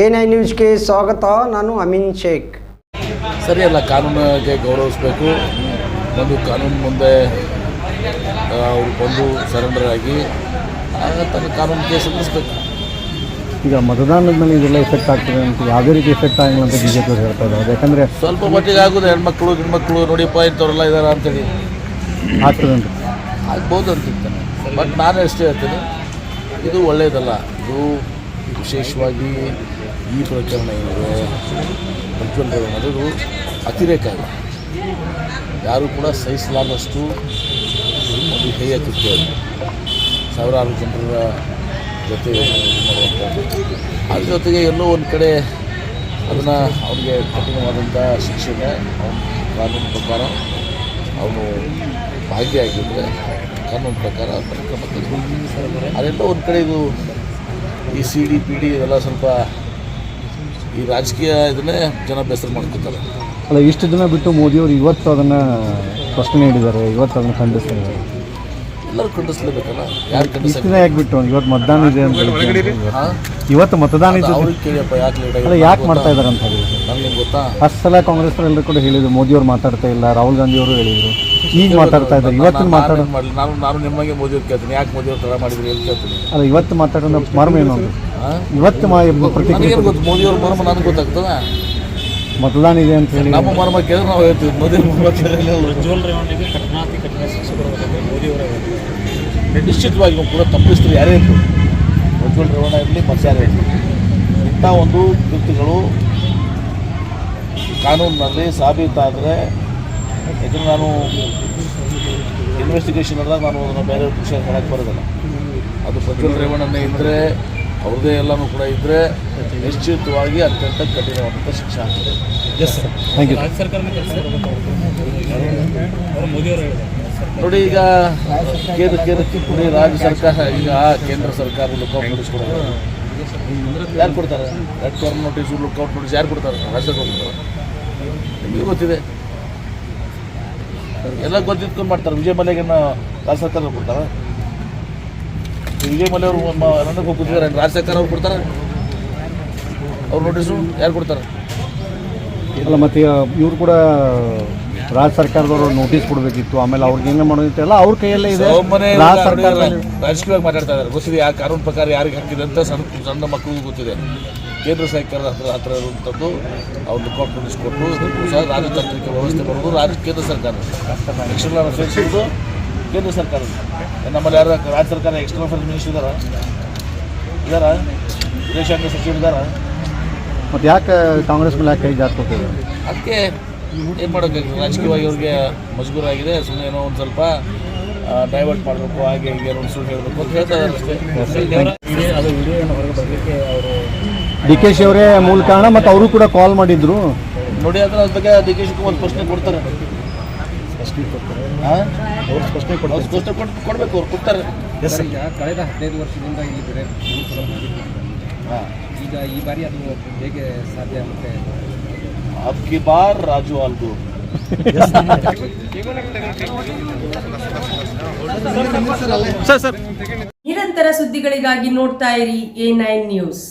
A nine ನ್ಯೂಸ್ಗೆ ಸ್ವಾಗತ ನಾನು ಅಮೀನ್ ಶೇಖ್. ಸರಿ ಅಲ್ಲ ಕಾನೂನಿಗೆ ಗೌರವಿಸಬೇಕು. ಒಂದು ಕಾನೂನು ಮುಂದೆ ಅವರು ಬಂದು ಸರೆಂಡರ್ ಆಗಿ ಆಗ ತನ್ನ ಕಾನೂನು ಕೇಸ್ ಎದುರಿಸ್ಬೇಕು ಈಗ ಮತದಾನದ ಮೇಲೆ ಇದೆಲ್ಲ ಎಫೆಕ್ಟ್ ಆಗ್ತದೆ ಅಂತ ಯಾವುದೇ ರೀತಿ ಎಫೆಕ್ಟ್ ಆಗಿಲ್ಲ ಅಂತ ಬಿ ಜೆ ಪಿ ಹೇಳ್ತಾ ಇದ್ದಾರೆ. ಯಾಕಂದರೆ ಸ್ವಲ್ಪ ಮಟ್ಟಿಗೆ ಆಗೋದು ಹೆಣ್ಮಕ್ಳು ಹೆಣ್ಮಕ್ಳು ನೋಡಿಪ್ಪ ಇಂಥವ್ರೆಲ್ಲ ಇದ್ದಾರೆ ಅಂತೇಳಿ. ಆಗ್ತದೆ ಅಂತ. ಆಗ್ಬೋದು ಅಂತಿರ್ತಾನೆ ಬಟ್ ನಾನು ಅಷ್ಟೇ ಹೇಳ್ತೀನಿ. ಇದು ಒಳ್ಳೆಯದಲ್ಲ ಇದು ವಿಶೇಷವಾಗಿ ಈ ಪ್ರಕರಣ ಏನಿದೆ ಮುಖ್ಯಮಂತ್ರಿಗಳು ಅನ್ನೋದು ಅತಿರೇಕ ಇಲ್ಲ ಯಾರೂ ಕೂಡ ಸಹಿಸಲಾರದಷ್ಟು ಒಂದು ಹೇಯ ಕೃತ್ಯ. ಸಾವಿರಾರು ಜನರ ಜೊತೆ ಅದ್ರ ಜೊತೆಗೆ ಎಲ್ಲೋ ಒಂದು ಕಡೆ ಅದನ್ನು ಅವನಿಗೆ ಕಠಿಣವಾದಂಥ ಶಿಕ್ಷಣೆ ಅವನ ಕಾನೂನು ಪ್ರಕಾರ ಅವನು ಭಾಗಿಯಾಗಿದ್ದರೆ ಕಾನೂನು ಪ್ರಕಾರ ಅದೆಲ್ಲೋ. ಅದೆಲ್ಲ ಒಂದು ಕಡೆ ಇದು ಈ ಸಿ ಡಿ ಪಿ ಡಿ ಇವೆಲ್ಲ ಸ್ವಲ್ಪ ಈ ರಾಜಕೀಯ ಇದನ್ನೇ ಜನ ಬೆಸರು ಮಾಡ್ಕೊತಾರೆ ಅಲ್ಲ ಇಷ್ಟು ದಿನ ಬಿಟ್ಟು ಮೋದಿಯವರು ಇವತ್ತು ಅದನ್ನು ಪ್ರಶ್ನೆ ನೀಡಿದ್ದಾರೆ ಇವತ್ತು ಅದನ್ನು ಖಂಡಿಸ್ತಾರೆ ಎಲ್ಲರೂ ಖಂಡಿಸ್ಲೇಬೇಕಲ್ಲ? ಯಾರು ಖಂಡಿಸ ದಿನ ಯಾಕೆ ಬಿಟ್ಟು? ಇವತ್ತು ಮತದಾನ ಇದೆ ಅಂತ ಹೇಳಿದ್ರು. ಇವತ್ತು ಮತದಾನ ಇದೆ ಅವ್ರಿಗೆ ಕೇಳಿಯಪ್ಪ ಯಾಕೆ ಲೇಟ್ ಅಲ್ಲ ಯಾಕೆ ಮಾಡ್ತಾ ಇದ್ದಾರೆ ಅಂತ ಹೇಳಿ ನನಗೆ ಗೊತ್ತಾ? ಅಷ್ಟು ಸಲ ಕಾಂಗ್ರೆಸ್ ಎಲ್ಲರೂ ಕೂಡ ಹೇಳಿದ್ರು ಮೋದಿಯವರು ಮಾತಾಡ್ತಾ ಇಲ್ಲ ರಾಹುಲ್ ಗಾಂಧಿಯವರು ಹೇಳಿದರು. ಈಗ ಮಾತಾಡ್ತಾ ಇದ್ದಾರೆ. ಇವತ್ತು ಮಾತಾಡೋ ನಾನು ನಾನು ನಿಮಗೆ ಮೋದಿ ಅವ್ರು ಕೇಳ್ತೀನಿ. ಯಾಕೆ ಮೋದಿ ಅವ್ರ ಥರ ಮಾಡಿದ್ರಿ ಅಂತ ಕೇಳ್ತೀನಿ. ಅಲ್ಲ ಇವತ್ತು ಮಾತಾಡೋ ಮರ್ಮ ಏನು ಅಂತ ಇವತ್ತು ಮಾ ಪ್ರತಿಕ್ರಿಯೆ ನನಗೇನು ಗೊತ್ತು? ಮೋದಿ ಅವ್ರ ಮರ್ಮ ನನಗೆ ಗೊತ್ತಾಗ್ತದ? ಮತದಾನ ಇದೆ ಅಂತ ಹೇಳಿ. ನಮ್ಮ ಮರ್ಮ ಕೇಳಿದ್ರೆ ನಾವು ಹೇಳ್ತೀವಿ. ಮೋದಿ ಮರ್ಮ ಪ್ರಜ್ವಲ್ ರೇವಣ್ಣಿಗೆ ಕಠಿಣಾತಿ ಕಠಿಣ ಶಿಕ್ಷೆ ಬರಬೇಕಂತ ಮೋದಿಯವರ ನಿಶ್ಚಿತವಾಗಿ ನಾವು ಕೂಡ ತಪ್ಪಿಸ್ತೀವಿ ಯಾರೇ ಇರಲಿ. ಪ್ರಜ್ವಲ್ ರೇವಣ್ಣ ಇರಲಿ ಮತ್ತು ಯಾರೇ ಇರಲಿ. ಇಂಥ ಒಂದು ವ್ಯಕ್ತಿಗಳು ಕಾನೂನಿನಲ್ಲಿ ಸಾಬೀತಾದರೆ ಯಾಕಂದ್ರೆ ನಾನು ಇನ್ವೆಸ್ಟಿಗೇಷನ್ ಅದಾಗ ನಾನು ಅದನ್ನು ಬೇರೆ ವಿಷಯ ಹೇಳಕ್ಕೆ ಬರೋದಿಲ್ಲ. ಅದು ಪ್ರಜ್ವಲ್ ರೇವಣ್ಣನೇ ಇದ್ದರೆ ಅವ್ರದೇ ಎಲ್ಲನೂ ಕೂಡ ಇದ್ದರೆ ನಿಶ್ಚಿತವಾಗಿ ಅತ್ಯಂತ ಕಠಿಣವಾದಂಥ ಶಿಕ್ಷೆ ಆಗ್ತದೆ. ಥ್ಯಾಂಕ್ ಯು ರಾಜ್ಯ ಸರ್ಕಾರನೇ ಕೆಲಸ ಅವರು ಮೋದಿಯವರು ಹೇಳಿದ್ದಾರೆ. ನೋಡಿ ಈಗ ಕೇಂದ್ರ ಕೇಂದ್ರಕ್ಕೆ ಕೊಡಿ ರಾಜ್ಯ ಸರ್ಕಾರ ಈಗ ಕೇಂದ್ರ ಸರ್ಕಾರ ಲುಕೌಟ್ ನೋಟಿಸ್ ಕೊಡೋದು. ಯಾರು ಕೊಡ್ತಾರೆ? Red corner notice lookout notice ಯಾರು ಕೊಡ್ತಾರೆ? ರಾಜ್ಯ ಸರ್ಕಾರ ಕೊಡ್ತಾರೆ. ನಿಮಗೆ ಗೊತ್ತಿದೆ. ಎಲ್ಲ ಗೊತ್ತಿದ್ಕೊಂಡು ಮಾಡ್ತಾರೆ. ವಿಜಯ್ ಮಲ್ಯಗನ್ನ ರಾಜ್ಯ ಸರ್ಕಾರ ಕೊಡ್ತಾರೆ? ವಿಜಯ್ ಮಲ್ಯ ಅವರು ರಂಗಕ್ಕೆ ಹೋಗಿ ಕೂತಿದ್ದಾರೆ ರಾಜ್ಯ ಸರ್ಕಾರ ಅವ್ರು ಕೊಡ್ತಾರೆ ಅವ್ರು ನೋಟಿಸು ಯಾರು ಕೊಡ್ತಾರೆ? ಇಲ್ಲ ಮತ್ತೆ ಇವ್ರು ಕೂಡ ರಾಜ್ಯ ಸರ್ಕಾರದವರು ನೋಟಿಸ್ ಕೊಡಬೇಕಿತ್ತು. ಆಮೇಲೆ ಅವ್ರಿಗೆ ಹೆಂಗೆ ಮಾಡೋದಿತ್ತು ಎಲ್ಲ ಅವ್ರ ಕೈಯಲ್ಲೇ ಇದೆ. ರಾಜ್ಯ ರಾಜಕೀಯವಾಗಿ ಮಾತಾಡ್ತಾ ಇದ್ದಾರೆ ಗೊತ್ತಿದೆ ಯಾವ ಕಾನೂನು ಪ್ರಕಾರ ಯಾರಿಗೆ ಹಾಕಿದೆ ಅಂತ ಸಣ್ಣ ಸಣ್ಣ ಮಕ್ಕಳಿಗೂ ಗೊತ್ತಿದೆ. ಕೇಂದ್ರ ಸರ್ಕಾರದ ಹತ್ರ ಹತ್ರ ಇರುವಂಥದ್ದು ಅವ್ರನ್ನ ಕಾನ್ಫಿಡೆನ್ಸ್ ಕೊಟ್ಟು ಸಹ ರಾಜತಾಂತ್ರಿಕ ವ್ಯವಸ್ಥೆ ಬರೋದು ರಾಜ್ಯ ಕೇಂದ್ರ ಸರ್ಕಾರ. ಎಕ್ಸ್ಟರ್ನಲ್ ಅಫೇರ್ಸ್ ಇರೋದು ಕೇಂದ್ರ ಸರ್ಕಾರ. ನಮ್ಮಲ್ಲಿ ಯಾರು ರಾಜ್ಯ ಸರ್ಕಾರ ಎಕ್ಸ್ಟರ್ನಲ್ ಅಫೇರ್ಸ್ ಮಿನಿಸ್ಟರ್ ಇದ್ದಾರಾ? ಇದಾರ ವಿದೇಶಾಂಗ ಸಚಿವರು ಇದ್ದಾರಾ? ಮತ್ತು ಯಾಕೆ ಕಾಂಗ್ರೆಸ್ ಮೇಲೆ ಯಾಕೆ ಕೈ ಜಾಸ್ಕೊತಿದೆ ಅದಕ್ಕೆ ಏನು ಮಾಡೋಕ್ಕಾಗಿದೆ ರಾಜಕೀಯವಾಗಿ ಅವ್ರಿಗೆ ಮಜಬೂರಾಗಿದೆ ಸುಮ್ಮನೆ ಏನೋ ಒಂದು ಸ್ವಲ್ಪ ಡೈವರ್ಟ್ ಮಾಡಬೇಕು ಹಾಗೆ ಹೀಗೆ ಒಂದು ಸುಳ್ಳು ಹೇಳಬೇಕು ಅಂತ ಹೇಳ್ತಾ ಇದ್ದಾರೆ ಅಷ್ಟೇ. ಅದು ವಿಡಿಯೋ ಹೊರಗೆ ಬರಲಿಕ್ಕೆ ಅವರು ಡಿ ಕೆ ಶಿ ಅವರೇ ಮೂಲ ಕಾರಣ ಮತ್ತು ಅವರು ಕೂಡ ಕಾಲ್ ಮಾಡಿದ್ರು. ನೋಡಿ ಅದ್ರ ಬಗ್ಗೆ ಡಿ ಕೆ ಶಿವಕುಮಾರ್ ಪ್ರಶ್ನೆ ಕೊಡ್ತಾರೆ. ಅವ್ರು ಸ್ಪಷ್ಟನೆ ಕೊಟ್ಟು ಕೊಡಬೇಕು ಅವ್ರು ಕೊಡ್ತಾರೆ. ಈಗ ಕಳೆದ ಹದಿನೈದು ವರ್ಷದಿಂದ ಈ ಬೆಳೆ ಮೂರು ಸಲ ಮಾಡಿದ್ರು. ಈಗ ಈ ಬಾರಿ ಅದು ಹೇಗೆ ಸಾಧ್ಯ ಮತ್ತೆ ಅಬ್ಕಿ ಬಾರ್ ರಾಜು ಅಲ್ದು ನಿರಂತರ ಸುದ್ದಿಗಳಿಗಾಗಿ ನೋಡ್ತಾ ಇರಿ ಎ ನೈನ್ ನ್ಯೂಸ್.